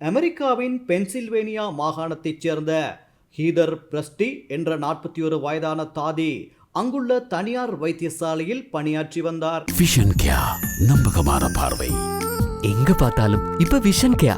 அமெரிக்காவின் பென்சில்வேனியா மாகாணத்தைச் சேர்ந்த ஹீதர் பிரஸ்டி என்ற நாற்பத்தி ஒரு வயதான தாதி அங்குள்ள தனியார் வைத்தியசாலையில் பணியாற்றி வந்தார். விஷன் கியா நம்பகமான பார்வை எங்க பார்த்தாலும் இப்ப விஷன் கேயா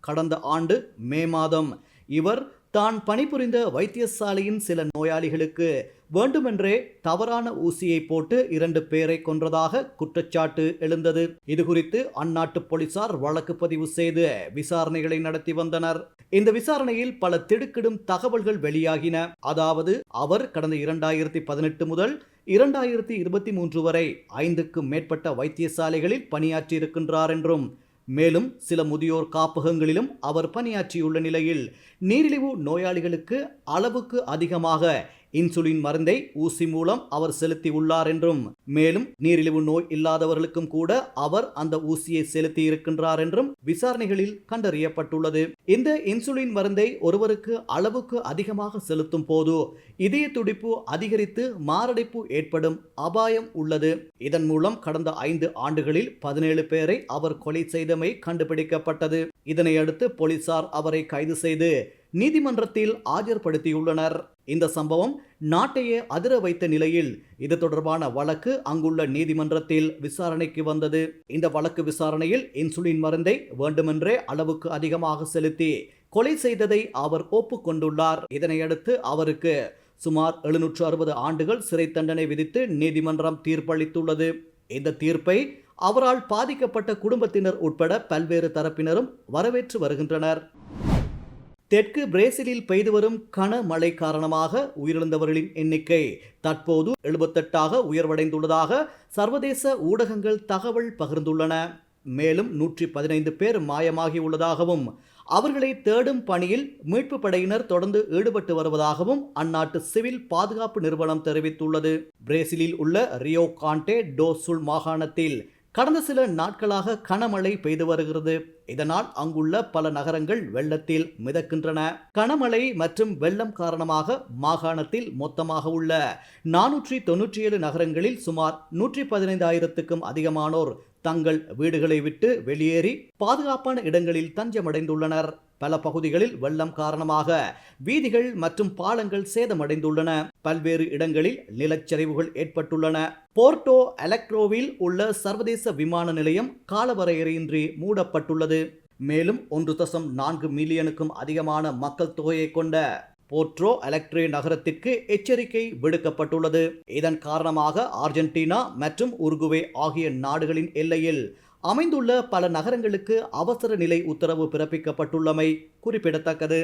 கடந்த ஆண்டு மே மாதம் இவர் தான் பணிபுரிந்த வைத்தியசாலையின் சில நோயாளிகளுக்கு வேண்டுமென்றே தவறான ஊசியை போட்டு இரண்டு பேரை கொன்றதாக குற்றச்சாட்டு எழுந்தது. இது குறித்து அந்நாட்டு போலீசார் வழக்கு பதிவு செய்து விசாரணைகளை நடத்தி வந்தனர். இந்த விசாரணையில் பல திடுக்கிடும் தகவல்கள் வெளியாகின. அதாவது அவர் கடந்த இரண்டாயிரத்தி பதினெட்டு முதல் இரண்டாயிரத்தி இருபத்தி மூன்று வரை ஐந்துக்கும் மேற்பட்ட வைத்தியசாலைகளில் பணியாற்றியிருக்கின்றார் என்றும் மேலும் சில முதியோர் காப்பகங்களிலும் அவர் பணியாற்றியுள்ள நிலையில் நீரிழிவு நோயாளிகளுக்கு அளவுக்கு அதிகமாக இன்சுலின் மருந்தை ஊசி மூலம் அவர் செலுத்தி உள்ளார் என்றும் மேலும் நீரிழிவு நோய் இல்லாதவர்களுக்கும் கூட அவர் அந்த ஊசியை செலுத்தி இருக்கின்றார் என்றும் விசாரணைகளில் கண்டறியப்பட்டுள்ளது. இந்த இன்சுலின் மருந்தை ஒருவருக்கு அளவுக்கு அதிகமாக செலுத்தும் போது இதய துடிப்பு அதிகரித்து மாரடைப்பு ஏற்படும் அபாயம் உள்ளது. இதன் மூலம் கடந்த ஐந்து ஆண்டுகளில் பதினேழு பேரை அவர் கொலை செய்தமை கண்டுபிடிக்கப்பட்டது. இதனையடுத்து போலீசார் அவரை கைது செய்து நீதிமன்றத்தில் ஆஜர்படுத்தியுள்ளனர். இந்த சம்பவம் நாட்டையே அதிர வைத்த நிலையில் இது தொடர்பான வழக்கு அங்குள்ள நீதிமன்றத்தில் விசாரணைக்கு வந்தது. இந்த வழக்கு விசாரணையில் இன்சுலின் மருந்தை வேண்டுமென்றே அளவுக்கு அதிகமாக செலுத்தி கொலை செய்ததை அவர் ஒப்புக்கொண்டுள்ளார். இதனையடுத்து அவருக்கு சுமார் எழுநூற்று அறுபது ஆண்டுகள் சிறை தண்டனை விதித்து நீதிமன்றம் தீர்ப்பளித்துள்ளது. இந்த தீர்ப்பை அவரால் பாதிக்கப்பட்ட குடும்பத்தினர் உட்பட பல்வேறு தரப்பினரும் வரவேற்று வருகின்றனர். தெற்கு பிரேசிலில் பெய்து வரும் கனமழை காரணமாக உயிரிழந்தவர்களின் எண்ணிக்கை தற்போது எழுபத்தெட்டாக உயர்வடைந்துள்ளதாக சர்வதேச ஊடகங்கள் தகவல் பகிர்ந்துள்ளன. மேலும் நூற்றி பதினைந்து பேர் மாயமாகியுள்ளதாகவும் அவர்களை தேடும் பணியில் மீட்பு படையினர் தொடர்ந்து ஈடுபட்டு வருவதாகவும் அந்நாட்டு சிவில் பாதுகாப்பு நிறுவனம் தெரிவித்துள்ளது. பிரேசிலில் உள்ள ரியோ காண்டே டோசுல் மாகாணத்தில் கடந்த சில நாட்களாக கனமழை பெய்து வருகிறது. இதனால் அங்குள்ள பல நகரங்கள் வெள்ளத்தில் மிதக்கின்றன. கனமழை மற்றும் வெள்ளம் காரணமாக மாகாணத்தில் மொத்தமாக உள்ள நானூற்றி தொன்னூற்றி ஏழு நகரங்களில் சுமார் நூற்றி பதினைந்தாயிரத்துக்கும் அதிகமானோர் தங்கள் வீடுகளை விட்டு வெளியேறி பாதுகாப்பான இடங்களில் தஞ்சமடைந்துள்ளனர். பல பகுதிகளில் வெள்ளம் காரணமாக வீதிகள் மற்றும் பாலங்கள் சேதமடைந்துள்ளன. பல்வேறு இடங்களில் நிலச்சரிவுகள் ஏற்பட்டுள்ளன. போர்ட்டோ அலக்ரோவில் உள்ள சர்வதேச விமான நிலையம் காலவரையறையின்றி மூடப்பட்டுள்ளது. மேலும் ஒன்று தசம் நான்கு மில்லியனுக்கும் அதிகமான மக்கள் தொகையை கொண்ட போர்ட்ரோ அலக்ட்ரே நகரத்திற்கு எச்சரிக்கை விடுக்கப்பட்டுள்ளது. இதன் காரணமாக அர்ஜென்டினா மற்றும் உருகுவே ஆகிய நாடுகளின் எல்லையில் அமைந்துள்ள பல நகரங்களுக்கு அவசர நிலை உத்தரவு பிறப்பிக்கப்பட்டுள்ளமை குறிப்பிடத்தக்கது.